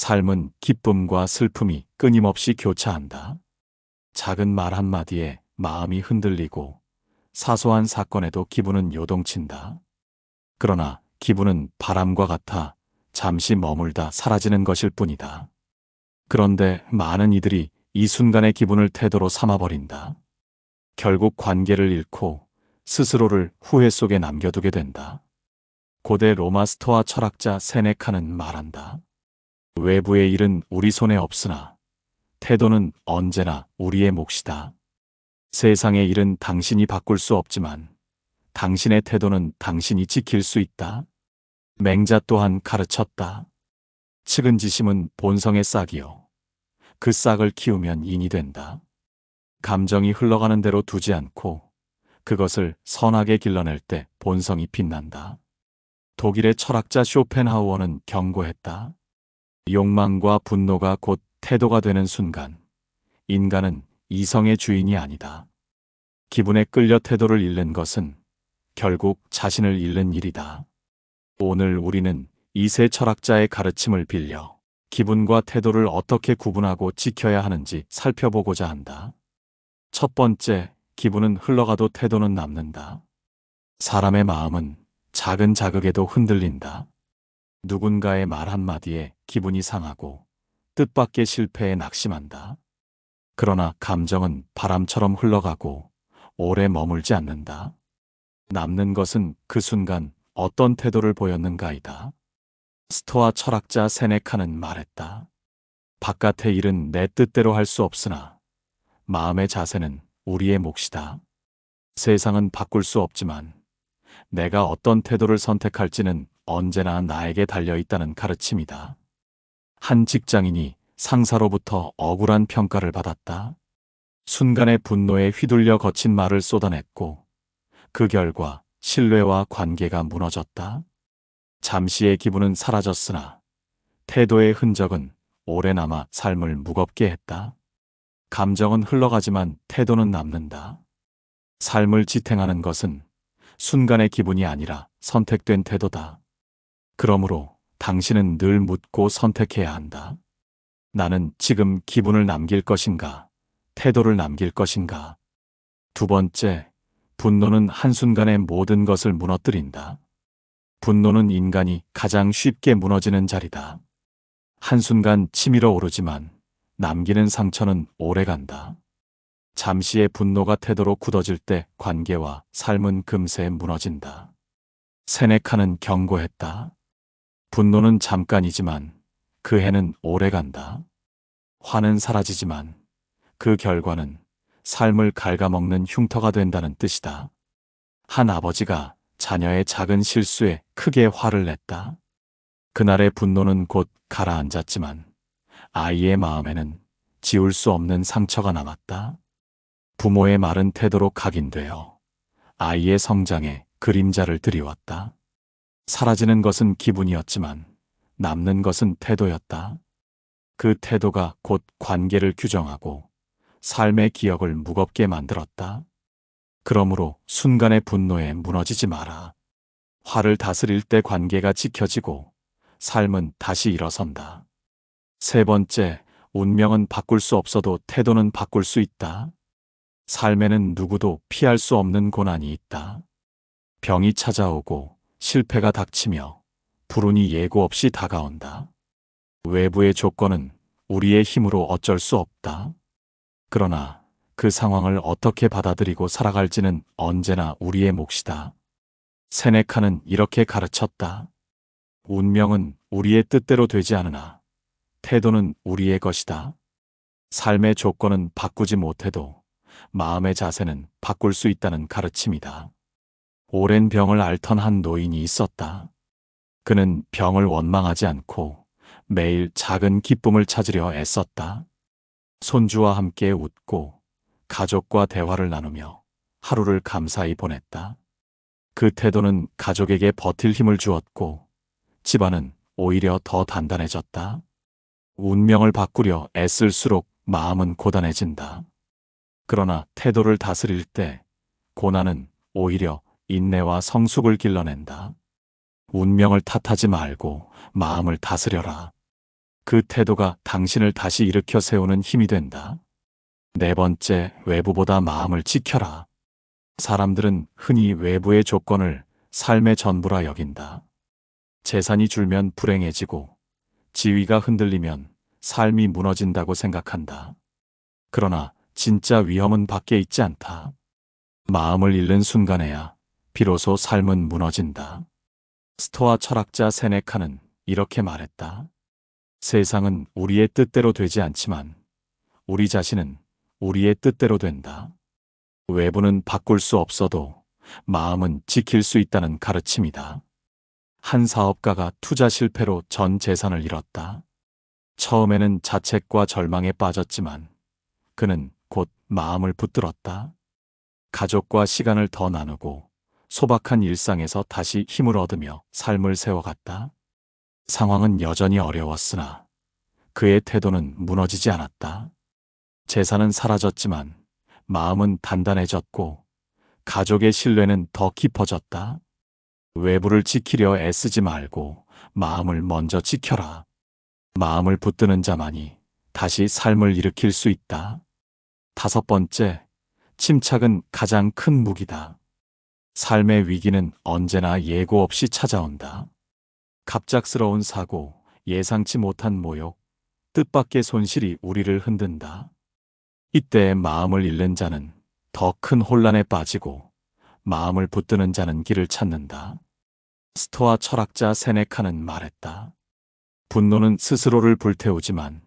삶은 기쁨과 슬픔이 끊임없이 교차한다. 작은 말 한마디에 마음이 흔들리고 사소한 사건에도 기분은 요동친다. 그러나 기분은 바람과 같아 잠시 머물다 사라지는 것일 뿐이다. 그런데 많은 이들이 이 순간의 기분을 태도로 삼아버린다. 결국 관계를 잃고 스스로를 후회 속에 남겨두게 된다. 고대 로마 스토아 철학자 세네카는 말한다. 외부의 일은 우리 손에 없으나 태도는 언제나 우리의 몫이다. 세상의 일은 당신이 바꿀 수 없지만 당신의 태도는 당신이 지킬 수 있다. 맹자 또한 가르쳤다. 측은지심은 본성의 싹이요. 그 싹을 키우면 인이 된다. 감정이 흘러가는 대로 두지 않고 그것을 선하게 길러낼 때 본성이 빛난다. 독일의 철학자 쇼펜하우어는 경고했다. 욕망과 분노가 곧 태도가 되는 순간, 인간은 이성의 주인이 아니다. 기분에 끌려 태도를 잃는 것은 결국 자신을 잃는 일이다. 오늘 우리는 이세 철학자의 가르침을 빌려 기분과 태도를 어떻게 구분하고 지켜야 하는지 살펴보고자 한다. 첫 번째, 기분은 흘러가도 태도는 남는다. 사람의 마음은 작은 자극에도 흔들린다. 누군가의 말 한마디에 기분이 상하고 뜻밖의 실패에 낙심한다. 그러나 감정은 바람처럼 흘러가고 오래 머물지 않는다. 남는 것은 그 순간 어떤 태도를 보였는가이다. 스토아 철학자 세네카는 말했다. 바깥의 일은 내 뜻대로 할 수 없으나 마음의 자세는 우리의 몫이다. 세상은 바꿀 수 없지만 내가 어떤 태도를 선택할지는 언제나 나에게 달려 있다는 가르침이다. 한 직장인이 상사로부터 억울한 평가를 받았다. 순간의 분노에 휘둘려 거친 말을 쏟아냈고 그 결과 신뢰와 관계가 무너졌다. 잠시의 기분은 사라졌으나 태도의 흔적은 오래 남아 삶을 무겁게 했다. 감정은 흘러가지만 태도는 남는다. 삶을 지탱하는 것은 순간의 기분이 아니라 선택된 태도다. 그러므로 당신은 늘 묻고 선택해야 한다. 나는 지금 기분을 남길 것인가, 태도를 남길 것인가. 두 번째, 분노는 한순간에 모든 것을 무너뜨린다. 분노는 인간이 가장 쉽게 무너지는 자리다. 한순간 치밀어 오르지만 남기는 상처는 오래 간다. 잠시의 분노가 태도로 굳어질 때 관계와 삶은 금세 무너진다. 세네카는 경고했다. 분노는 잠깐이지만 그 해는 오래 간다. 화는 사라지지만 그 결과는 삶을 갉아먹는 흉터가 된다는 뜻이다. 한 아버지가 자녀의 작은 실수에 크게 화를 냈다. 그날의 분노는 곧 가라앉았지만 아이의 마음에는 지울 수 없는 상처가 남았다. 부모의 말은 태도로 각인되어 아이의 성장에 그림자를 들이왔다. 사라지는 것은 기분이었지만 남는 것은 태도였다. 그 태도가 곧 관계를 규정하고 삶의 기억을 무겁게 만들었다. 그러므로 순간의 분노에 무너지지 마라. 화를 다스릴 때 관계가 지켜지고 삶은 다시 일어선다. 세 번째, 운명은 바꿀 수 없어도 태도는 바꿀 수 있다. 삶에는 누구도 피할 수 없는 고난이 있다. 병이 찾아오고 실패가 닥치며 불운이 예고 없이 다가온다. 외부의 조건은 우리의 힘으로 어쩔 수 없다. 그러나 그 상황을 어떻게 받아들이고 살아갈지는 언제나 우리의 몫이다. 세네카는 이렇게 가르쳤다. 운명은 우리의 뜻대로 되지 않으나 태도는 우리의 것이다. 삶의 조건은 바꾸지 못해도 마음의 자세는 바꿀 수 있다는 가르침이다. 오랜 병을 앓던 한 노인이 있었다. 그는 병을 원망하지 않고 매일 작은 기쁨을 찾으려 애썼다. 손주와 함께 웃고 가족과 대화를 나누며 하루를 감사히 보냈다. 그 태도는 가족에게 버틸 힘을 주었고 집안은 오히려 더 단단해졌다. 운명을 바꾸려 애쓸수록 마음은 고단해진다. 그러나 태도를 다스릴 때 고난은 오히려 인내와 성숙을 길러낸다. 운명을 탓하지 말고 마음을 다스려라. 그 태도가 당신을 다시 일으켜 세우는 힘이 된다. 네 번째, 외부보다 마음을 지켜라. 사람들은 흔히 외부의 조건을 삶의 전부라 여긴다. 재산이 줄면 불행해지고 지위가 흔들리면 삶이 무너진다고 생각한다. 그러나 진짜 위험은 밖에 있지 않다. 마음을 잃는 순간에야 비로소 삶은 무너진다. 스토아 철학자 세네카는 이렇게 말했다. 세상은 우리의 뜻대로 되지 않지만 우리 자신은 우리의 뜻대로 된다. 외부는 바꿀 수 없어도 마음은 지킬 수 있다는 가르침이다. 한 사업가가 투자 실패로 전 재산을 잃었다. 처음에는 자책과 절망에 빠졌지만 그는 곧 마음을 붙들었다. 가족과 시간을 더 나누고 소박한 일상에서 다시 힘을 얻으며 삶을 세워갔다. 상황은 여전히 어려웠으나 그의 태도는 무너지지 않았다. 재산은 사라졌지만 마음은 단단해졌고 가족의 신뢰는 더 깊어졌다. 외부를 지키려 애쓰지 말고 마음을 먼저 지켜라. 마음을 붙드는 자만이 다시 삶을 일으킬 수 있다. 다섯 번째, 침착은 가장 큰 무기다. 삶의 위기는 언제나 예고 없이 찾아온다. 갑작스러운 사고, 예상치 못한 모욕, 뜻밖의 손실이 우리를 흔든다. 이때 마음을 잃는 자는 더 큰 혼란에 빠지고 마음을 붙드는 자는 길을 찾는다. 스토아 철학자 세네카는 말했다. 분노는 스스로를 불태우지만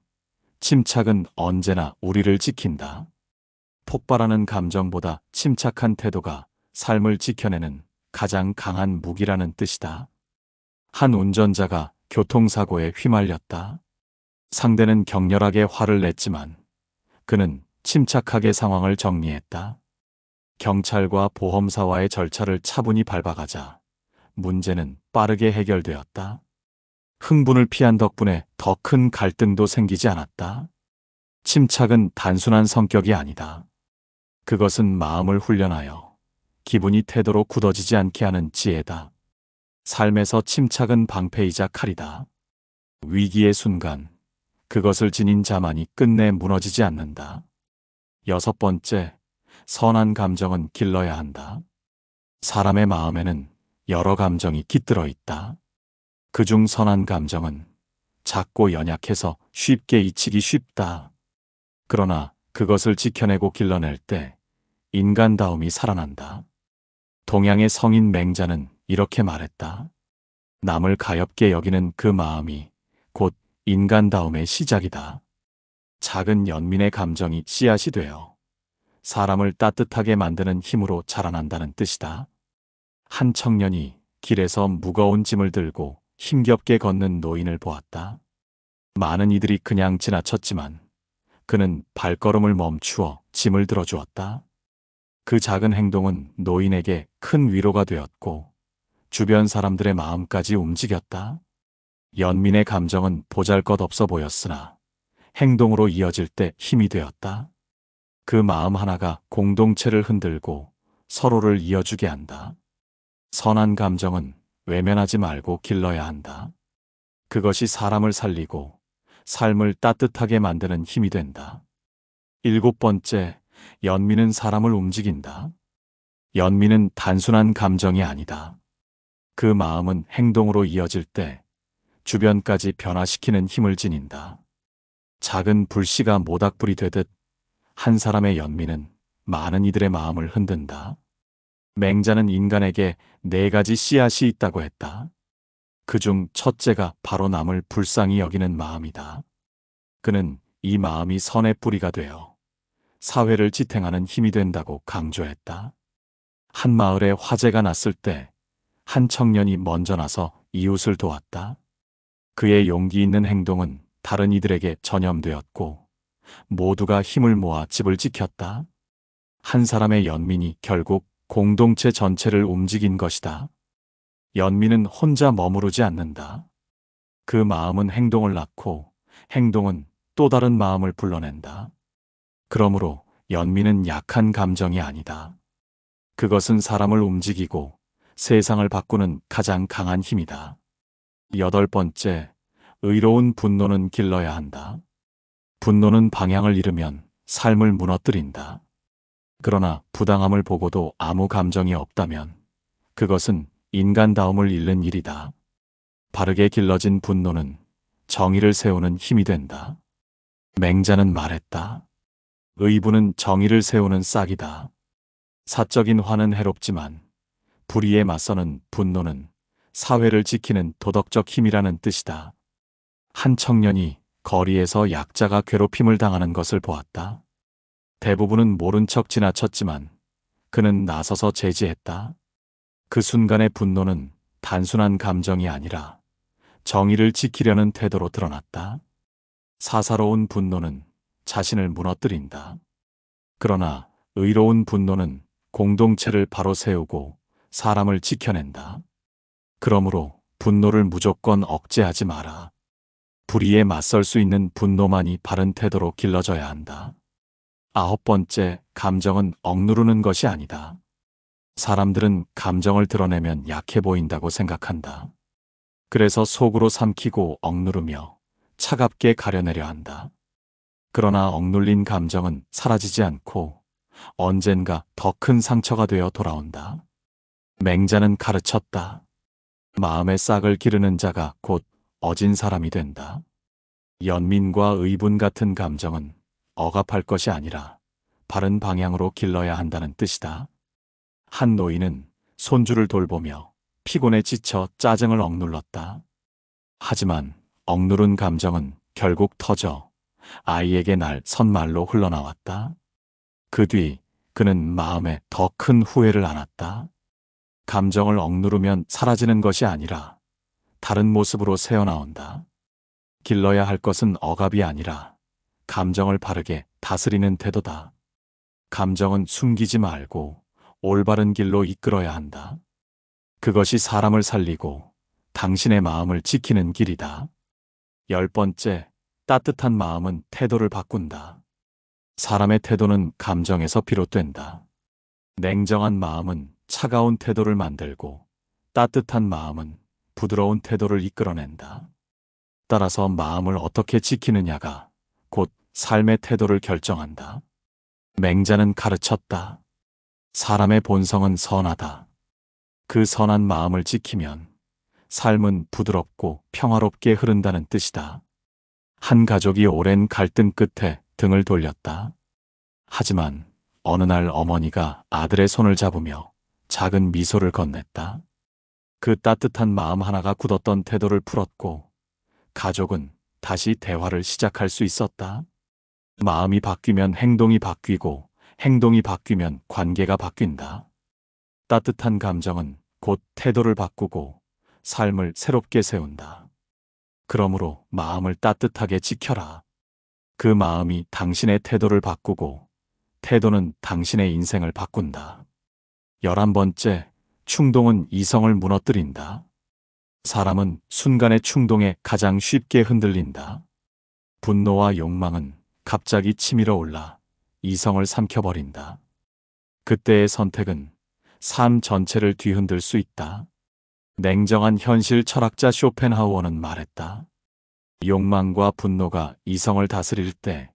침착은 언제나 우리를 지킨다. 폭발하는 감정보다 침착한 태도가 삶을 지켜내는 가장 강한 무기라는 뜻이다. 한 운전자가 교통사고에 휘말렸다. 상대는 격렬하게 화를 냈지만 그는 침착하게 상황을 정리했다. 경찰과 보험사와의 절차를 차분히 밟아가자 문제는 빠르게 해결되었다. 흥분을 피한 덕분에 더 큰 갈등도 생기지 않았다. 침착은 단순한 성격이 아니다. 그것은 마음을 훈련하여 기분이 태도로 굳어지지 않게 하는 지혜다. 삶에서 침착은 방패이자 칼이다. 위기의 순간, 그것을 지닌 자만이 끝내 무너지지 않는다. 여섯 번째, 선한 감정은 길러야 한다. 사람의 마음에는 여러 감정이 깃들어 있다. 그중 선한 감정은 작고 연약해서 쉽게 잊히기 쉽다. 그러나 그것을 지켜내고 길러낼 때 인간다움이 살아난다. 동양의 성인 맹자는 이렇게 말했다. 남을 가엽게 여기는 그 마음이 곧 인간다움의 시작이다. 작은 연민의 감정이 씨앗이 되어 사람을 따뜻하게 만드는 힘으로 자라난다는 뜻이다. 한 청년이 길에서 무거운 짐을 들고 힘겹게 걷는 노인을 보았다. 많은 이들이 그냥 지나쳤지만 그는 발걸음을 멈추어 짐을 들어주었다. 그 작은 행동은 노인에게 큰 위로가 되었고 주변 사람들의 마음까지 움직였다. 연민의 감정은 보잘 것 없어 보였으나 행동으로 이어질 때 힘이 되었다. 그 마음 하나가 공동체를 흔들고 서로를 이어주게 한다. 선한 감정은 외면하지 말고 길러야 한다. 그것이 사람을 살리고 삶을 따뜻하게 만드는 힘이 된다. 일곱 번째, 연민은 사람을 움직인다. 연민은 단순한 감정이 아니다. 그 마음은 행동으로 이어질 때 주변까지 변화시키는 힘을 지닌다. 작은 불씨가 모닥불이 되듯 한 사람의 연민은 많은 이들의 마음을 흔든다. 맹자는 인간에게 네 가지 씨앗이 있다고 했다. 그 중 첫째가 바로 남을 불쌍히 여기는 마음이다. 그는 이 마음이 선의 뿌리가 되어 사회를 지탱하는 힘이 된다고 강조했다. 한 마을에 화재가 났을 때 한 청년이 먼저 나서 이웃을 도왔다. 그의 용기 있는 행동은 다른 이들에게 전염되었고 모두가 힘을 모아 집을 지켰다. 한 사람의 연민이 결국 공동체 전체를 움직인 것이다. 연민은 혼자 머무르지 않는다. 그 마음은 행동을 낳고 행동은 또 다른 마음을 불러낸다. 그러므로 연민은 약한 감정이 아니다. 그것은 사람을 움직이고 세상을 바꾸는 가장 강한 힘이다. 여덟 번째, 의로운 분노는 길러야 한다. 분노는 방향을 잃으면 삶을 무너뜨린다. 그러나 부당함을 보고도 아무 감정이 없다면 그것은 인간다움을 잃는 일이다. 바르게 길러진 분노는 정의를 세우는 힘이 된다. 맹자는 말했다. 의부는 정의를 세우는 싹이다. 사적인 화는 해롭지만 불의에 맞서는 분노는 사회를 지키는 도덕적 힘이라는 뜻이다. 한 청년이 거리에서 약자가 괴롭힘을 당하는 것을 보았다. 대부분은 모른 척 지나쳤지만 그는 나서서 제지했다. 그 순간의 분노는 단순한 감정이 아니라 정의를 지키려는 태도로 드러났다. 사사로운 분노는 자신을 무너뜨린다. 그러나 의로운 분노는 공동체를 바로 세우고 사람을 지켜낸다. 그러므로 분노를 무조건 억제하지 마라. 불의에 맞설 수 있는 분노만이 바른 태도로 길러져야 한다. 아홉 번째, 감정은 억누르는 것이 아니다. 사람들은 감정을 드러내면 약해 보인다고 생각한다. 그래서 속으로 삼키고 억누르며 차갑게 가려내려 한다. 그러나 억눌린 감정은 사라지지 않고 언젠가 더 큰 상처가 되어 돌아온다. 맹자는 가르쳤다. 마음의 싹을 기르는 자가 곧 어진 사람이 된다. 연민과 의분 같은 감정은 억압할 것이 아니라 바른 방향으로 길러야 한다는 뜻이다. 한 노인은 손주를 돌보며 피곤에 지쳐 짜증을 억눌렀다. 하지만 억누른 감정은 결국 터져 아이에게 날 선말로 흘러나왔다. 그 뒤 그는 마음에 더 큰 후회를 안았다. 감정을 억누르면 사라지는 것이 아니라 다른 모습으로 새어나온다. 길러야 할 것은 억압이 아니라 감정을 바르게 다스리는 태도다. 감정은 숨기지 말고 올바른 길로 이끌어야 한다. 그것이 사람을 살리고 당신의 마음을 지키는 길이다. 열 번째, 따뜻한 마음은 태도를 바꾼다. 사람의 태도는 감정에서 비롯된다. 냉정한 마음은 차가운 태도를 만들고 따뜻한 마음은 부드러운 태도를 이끌어낸다. 따라서 마음을 어떻게 지키느냐가 곧 삶의 태도를 결정한다. 맹자는 가르쳤다. 사람의 본성은 선하다. 그 선한 마음을 지키면 삶은 부드럽고 평화롭게 흐른다는 뜻이다. 한 가족이 오랜 갈등 끝에 등을 돌렸다. 하지만 어느 날 어머니가 아들의 손을 잡으며 작은 미소를 건넸다. 그 따뜻한 마음 하나가 굳었던 태도를 풀었고 가족은 다시 대화를 시작할 수 있었다. 마음이 바뀌면 행동이 바뀌고 행동이 바뀌면 관계가 바뀐다. 따뜻한 감정은 곧 태도를 바꾸고 삶을 새롭게 세운다. 그러므로 마음을 따뜻하게 지켜라. 그 마음이 당신의 태도를 바꾸고 태도는 당신의 인생을 바꾼다. 열한 번째, 충동은 이성을 무너뜨린다. 사람은 순간의 충동에 가장 쉽게 흔들린다. 분노와 욕망은 갑자기 치밀어 올라 이성을 삼켜버린다. 그때의 선택은 삶 전체를 뒤흔들 수 있다. 냉정한 현실 철학자 쇼펜하우어는 말했다. 욕망과 분노가 이성을 다스릴 때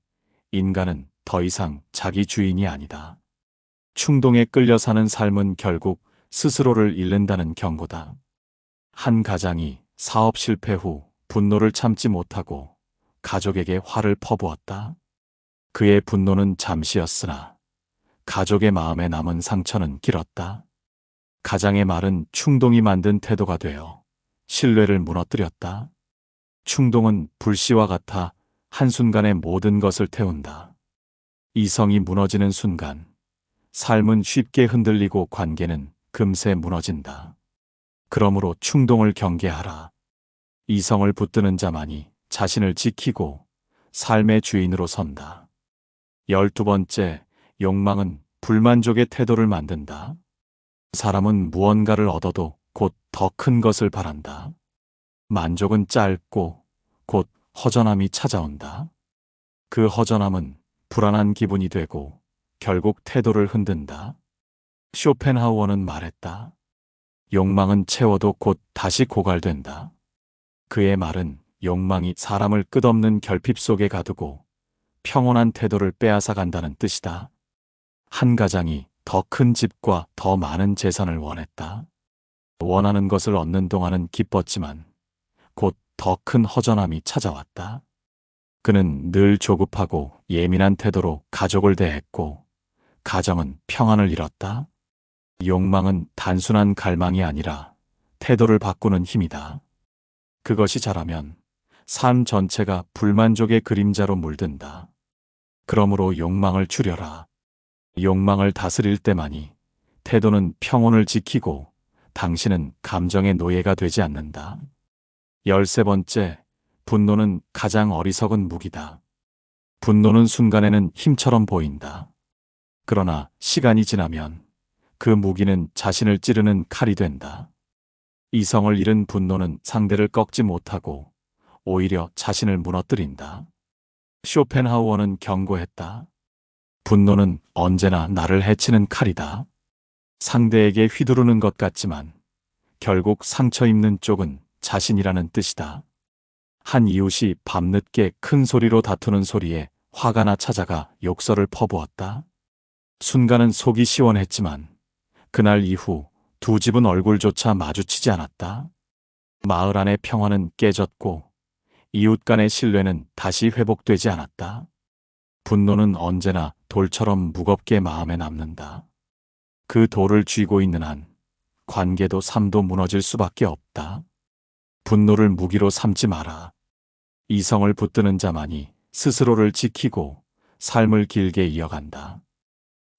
인간은 더 이상 자기 주인이 아니다. 충동에 끌려 사는 삶은 결국 스스로를 잃는다는 경고다. 한 가장이 사업 실패 후 분노를 참지 못하고 가족에게 화를 퍼부었다. 그의 분노는 잠시였으나 가족의 마음에 남은 상처는 길었다. 가장의 말은 충동이 만든 태도가 되어 신뢰를 무너뜨렸다. 충동은 불씨와 같아 한순간에 모든 것을 태운다. 이성이 무너지는 순간 삶은 쉽게 흔들리고 관계는 금세 무너진다. 그러므로 충동을 경계하라. 이성을 붙드는 자만이 자신을 지키고 삶의 주인으로 선다. 열두 번째, 욕망은 불만족의 태도를 만든다. 사람은 무언가를 얻어도 곧 더 큰 것을 바란다. 만족은 짧고 곧 허전함이 찾아온다. 그 허전함은 불안한 기분이 되고 결국 태도를 흔든다. 쇼펜하우어는 말했다. 욕망은 채워도 곧 다시 고갈된다. 그의 말은 욕망이 사람을 끝없는 결핍 속에 가두고 평온한 태도를 빼앗아 간다는 뜻이다. 한 가장이 더 큰 집과 더 많은 재산을 원했다. 원하는 것을 얻는 동안은 기뻤지만 곧 더 큰 허전함이 찾아왔다. 그는 늘 조급하고 예민한 태도로 가족을 대했고 가정은 평안을 잃었다. 욕망은 단순한 갈망이 아니라 태도를 바꾸는 힘이다. 그것이 자라면 삶 전체가 불만족의 그림자로 물든다. 그러므로 욕망을 줄여라. 욕망을 다스릴 때만이 태도는 평온을 지키고 당신은 감정의 노예가 되지 않는다. 열세 번째, 분노는 가장 어리석은 무기다. 분노는 순간에는 힘처럼 보인다. 그러나 시간이 지나면 그 무기는 자신을 찌르는 칼이 된다. 이성을 잃은 분노는 상대를 꺾지 못하고 오히려 자신을 무너뜨린다. 쇼펜하우어는 경고했다. 분노는 언제나 나를 해치는 칼이다. 상대에게 휘두르는 것 같지만 결국 상처 입는 쪽은 자신이라는 뜻이다. 한 이웃이 밤늦게 큰 소리로 다투는 소리에 화가 나 찾아가 욕설을 퍼부었다. 순간은 속이 시원했지만 그날 이후 두 집은 얼굴조차 마주치지 않았다. 마을 안의 평화는 깨졌고 이웃 간의 신뢰는 다시 회복되지 않았다. 분노는 언제나 돌처럼 무겁게 마음에 남는다. 그 돌을 쥐고 있는 한 관계도 삶도 무너질 수밖에 없다. 분노를 무기로 삼지 마라. 이성을 붙드는 자만이 스스로를 지키고 삶을 길게 이어간다.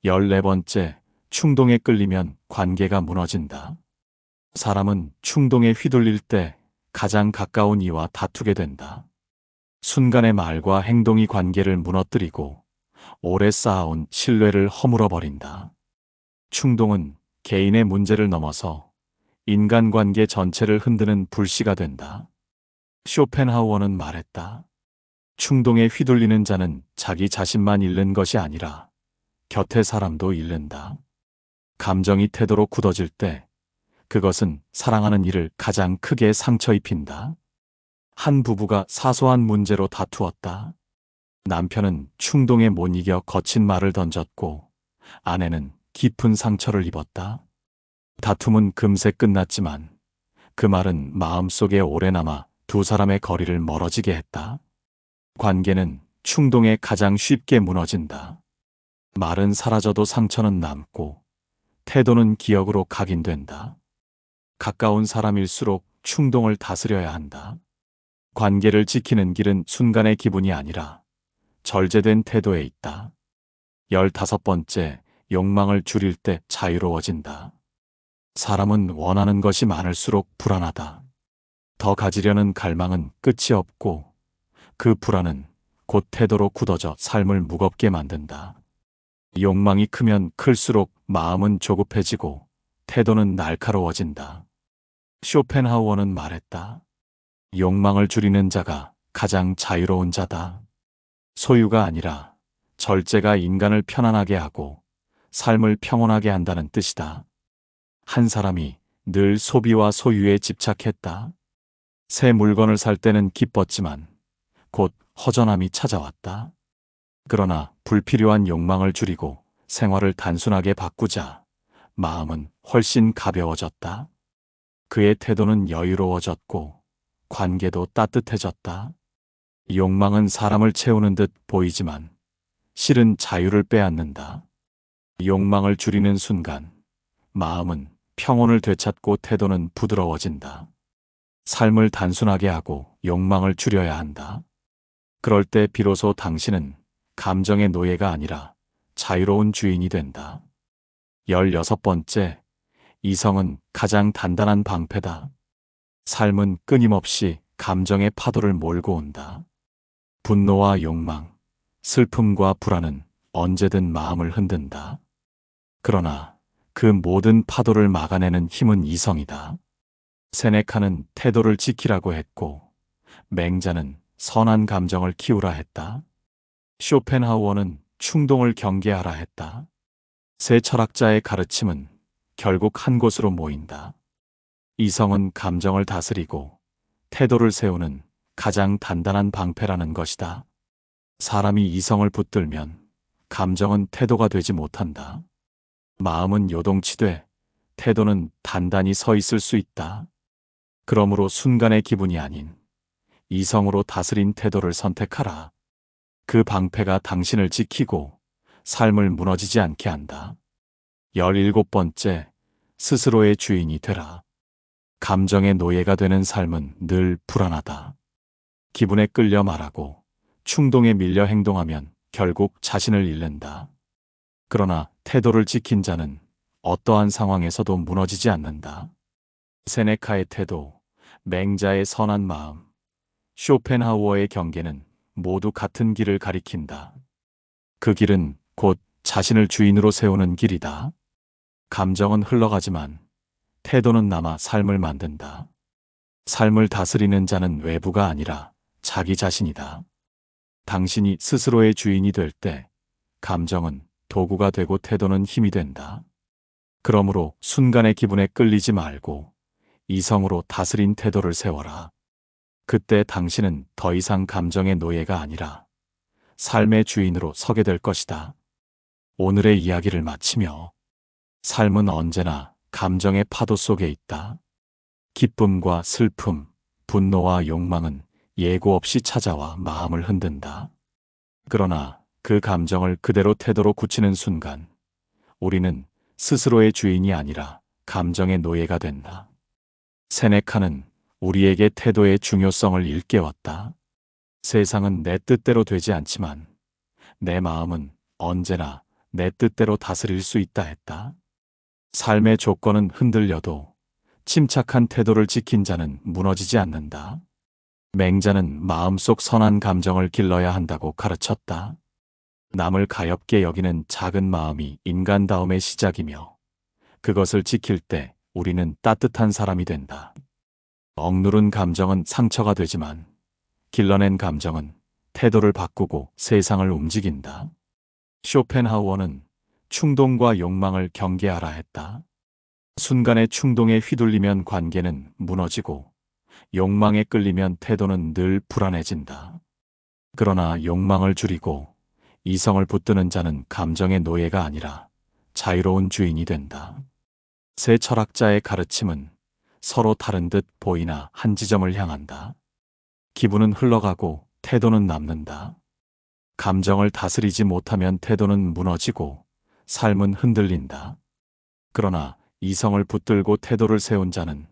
열네 번째, 충동에 끌리면 관계가 무너진다. 사람은 충동에 휘둘릴 때 가장 가까운 이와 다투게 된다. 순간의 말과 행동이 관계를 무너뜨리고 오래 쌓아온 신뢰를 허물어 버린다. 충동은 개인의 문제를 넘어서 인간관계 전체를 흔드는 불씨가 된다. 쇼펜하우어는 말했다. 충동에 휘둘리는 자는 자기 자신만 잃는 것이 아니라 곁의 사람도 잃는다. 감정이 태도로 굳어질 때 그것은 사랑하는 이를 가장 크게 상처 입힌다. 한 부부가 사소한 문제로 다투었다. 남편은 충동에 못 이겨 거친 말을 던졌고 아내는 깊은 상처를 입었다. 다툼은 금세 끝났지만 그 말은 마음속에 오래 남아 두 사람의 거리를 멀어지게 했다. 관계는 충동에 가장 쉽게 무너진다. 말은 사라져도 상처는 남고 태도는 기억으로 각인된다. 가까운 사람일수록 충동을 다스려야 한다. 관계를 지키는 길은 순간의 기분이 아니라 절제된 태도에 있다. 열다섯 번째, 욕망을 줄일 때 자유로워진다. 사람은 원하는 것이 많을수록 불안하다. 더 가지려는 갈망은 끝이 없고 그 불안은 곧 태도로 굳어져 삶을 무겁게 만든다. 욕망이 크면 클수록 마음은 조급해지고 태도는 날카로워진다. 쇼펜하우어는 말했다. 욕망을 줄이는 자가 가장 자유로운 자다. 소유가 아니라 절제가 인간을 편안하게 하고 삶을 평온하게 한다는 뜻이다. 한 사람이 늘 소비와 소유에 집착했다. 새 물건을 살 때는 기뻤지만 곧 허전함이 찾아왔다. 그러나 불필요한 욕망을 줄이고 생활을 단순하게 바꾸자 마음은 훨씬 가벼워졌다. 그의 태도는 여유로워졌고 관계도 따뜻해졌다. 욕망은 사람을 채우는 듯 보이지만 실은 자유를 빼앗는다. 욕망을 줄이는 순간 마음은 평온을 되찾고 태도는 부드러워진다. 삶을 단순하게 하고 욕망을 줄여야 한다. 그럴 때 비로소 당신은 감정의 노예가 아니라 자유로운 주인이 된다. 열여섯 번째, 이성은 가장 단단한 방패다. 삶은 끊임없이 감정의 파도를 몰고 온다. 분노와 욕망, 슬픔과 불안은 언제든 마음을 흔든다. 그러나 그 모든 파도를 막아내는 힘은 이성이다. 세네카는 태도를 지키라고 했고, 맹자는 선한 감정을 키우라 했다. 쇼펜하우어는 충동을 경계하라 했다. 세 철학자의 가르침은 결국 한 곳으로 모인다. 이성은 감정을 다스리고 태도를 세우는 가장 단단한 방패라는 것이다. 사람이 이성을 붙들면 감정은 태도가 되지 못한다. 마음은 요동치되 태도는 단단히 서 있을 수 있다. 그러므로 순간의 기분이 아닌 이성으로 다스린 태도를 선택하라. 그 방패가 당신을 지키고 삶을 무너지지 않게 한다. 열일곱 번째, 스스로의 주인이 되라. 감정의 노예가 되는 삶은 늘 불안하다. 기분에 끌려 말하고 충동에 밀려 행동하면 결국 자신을 잃는다. 그러나 태도를 지킨 자는 어떠한 상황에서도 무너지지 않는다. 세네카의 태도, 맹자의 선한 마음, 쇼펜하우어의 경계는 모두 같은 길을 가리킨다. 그 길은 곧 자신을 주인으로 세우는 길이다. 감정은 흘러가지만 태도는 남아 삶을 만든다. 삶을 다스리는 자는 외부가 아니라 자기 자신이다. 당신이 스스로의 주인이 될 때 감정은 도구가 되고 태도는 힘이 된다. 그러므로 순간의 기분에 끌리지 말고 이성으로 다스린 태도를 세워라. 그때 당신은 더 이상 감정의 노예가 아니라 삶의 주인으로 서게 될 것이다. 오늘의 이야기를 마치며 삶은 언제나 감정의 파도 속에 있다. 기쁨과 슬픔, 분노와 욕망은 예고 없이 찾아와 마음을 흔든다. 그러나 그 감정을 그대로 태도로 굳히는 순간 우리는 스스로의 주인이 아니라 감정의 노예가 된다. 세네카는 우리에게 태도의 중요성을 일깨웠다. 세상은 내 뜻대로 되지 않지만 내 마음은 언제나 내 뜻대로 다스릴 수 있다 했다. 삶의 조건은 흔들려도 침착한 태도를 지킨 자는 무너지지 않는다. 맹자는 마음속 선한 감정을 길러야 한다고 가르쳤다. 남을 가엽게 여기는 작은 마음이 인간다움의 시작이며 그것을 지킬 때 우리는 따뜻한 사람이 된다. 억누른 감정은 상처가 되지만 길러낸 감정은 태도를 바꾸고 세상을 움직인다. 쇼펜하우어는 충동과 욕망을 경계하라 했다. 순간의 충동에 휘둘리면 관계는 무너지고 욕망에 끌리면 태도는 늘 불안해진다. 그러나 욕망을 줄이고 이성을 붙드는 자는 감정의 노예가 아니라 자유로운 주인이 된다. 새 철학자의 가르침은 서로 다른 듯 보이나 한 지점을 향한다. 기분은 흘러가고 태도는 남는다. 감정을 다스리지 못하면 태도는 무너지고 삶은 흔들린다. 그러나 이성을 붙들고 태도를 세운 자는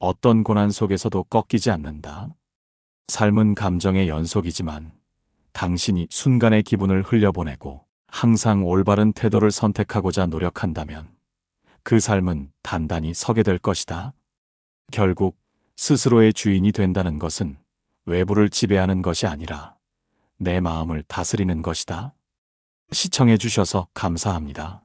어떤 고난 속에서도 꺾이지 않는다. 삶은 감정의 연속이지만 당신이 순간의 기분을 흘려보내고 항상 올바른 태도를 선택하고자 노력한다면 그 삶은 단단히 서게 될 것이다. 결국 스스로의 주인이 된다는 것은 외부를 지배하는 것이 아니라 내 마음을 다스리는 것이다. 시청해 주셔서 감사합니다.